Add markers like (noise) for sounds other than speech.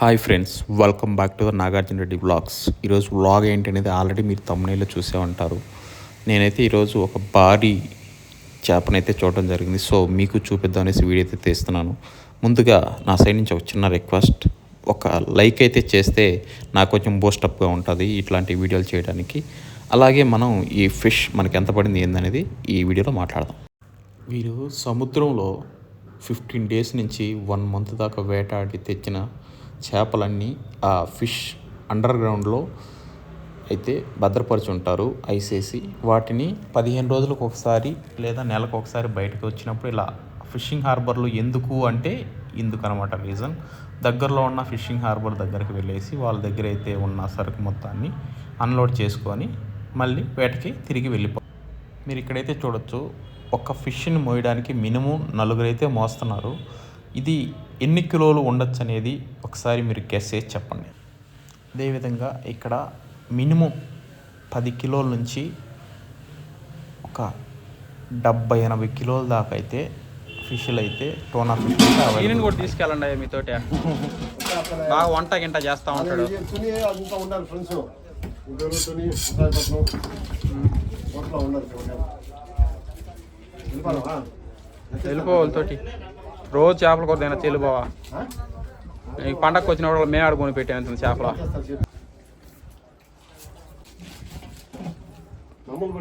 Hi friends welcome back to Nagarjuna Reddy vlogs ఈరోజు vlog ఏంటనేది already మీరు తమ్ముళ్ళు చూసే ఉంటారు. నేనైతే ఈరోజు ఒక భారీ చేపనైతే చూడడం జరిగింది. సో మీకు చూపిద్దాం అనేసి వీడియో అయితే తీస్తున్నాను. ముందుగా నా సైడ్ నుంచి ఒక చిన్న రిక్వెస్ట్ ఒక లైక్ అయితే చేస్తే నాకు కొంచెం బూస్టప్గా ఉంటుంది ఇట్లాంటి వీడియోలు చేయడానికి. అలాగే మనం ఈ ఫిష్ మనకి ఎంత పడింది ఏందనేది ఈ వీడియోలో మాట్లాడదాం. వీరు సముద్రంలో ఫిఫ్టీన్ డేస్ నుంచి వన్ మంత్ దాకా వేటాడి తెచ్చిన చేపలన్నీ ఆ ఫిష్ అండర్ గ్రౌండ్లో అయితే భద్రపరిచి ఉంటారు ఐసేసి. వాటిని పదిహేను రోజులకు ఒకసారి లేదా నెలకు ఒకసారి బయటకు వచ్చినప్పుడు ఇలా ఫిషింగ్ హార్బర్లో ఎందుకు అంటే ఇందుకు అనమాట రీజన్. దగ్గరలో ఉన్న ఫిషింగ్ హార్బర్ దగ్గరికి వెళ్ళేసి వాళ్ళ దగ్గర అయితే ఉన్న సరుకు మొత్తాన్ని అన్లోడ్ చేసుకొని మళ్ళీ వేటకి తిరిగి వెళ్ళిపో మీరు ఇక్కడైతే చూడొచ్చు ఒక ఫిష్ని మోయడానికి మినిమం నలుగురైతే మోస్తున్నారు. ఇది ఎన్ని కిలోలు ఉండొచ్చు అనేది ఒకసారి మీరు గెస్ చేసి చెప్పండి. అదేవిధంగా ఇక్కడ మినిమం పది కిలోల నుంచి ఒక డెబ్బై ఎనభై కిలోల దాకా అయితే ఫిష్లు అయితే టోనా ఫిష్ ఈయనని కూడా తీసుకెళ్ళండి మీతోటి. (laughs) బాగా వంట గింట చేస్తా ఉంటాడు. తుని అంతా తుని రోజు చేపల కొద్ది అయినా చెల్లిపోవా ఈ పండగకు వచ్చినప్పుడు మేము ఆడుకొని పెట్టాము చేపల. మామూలు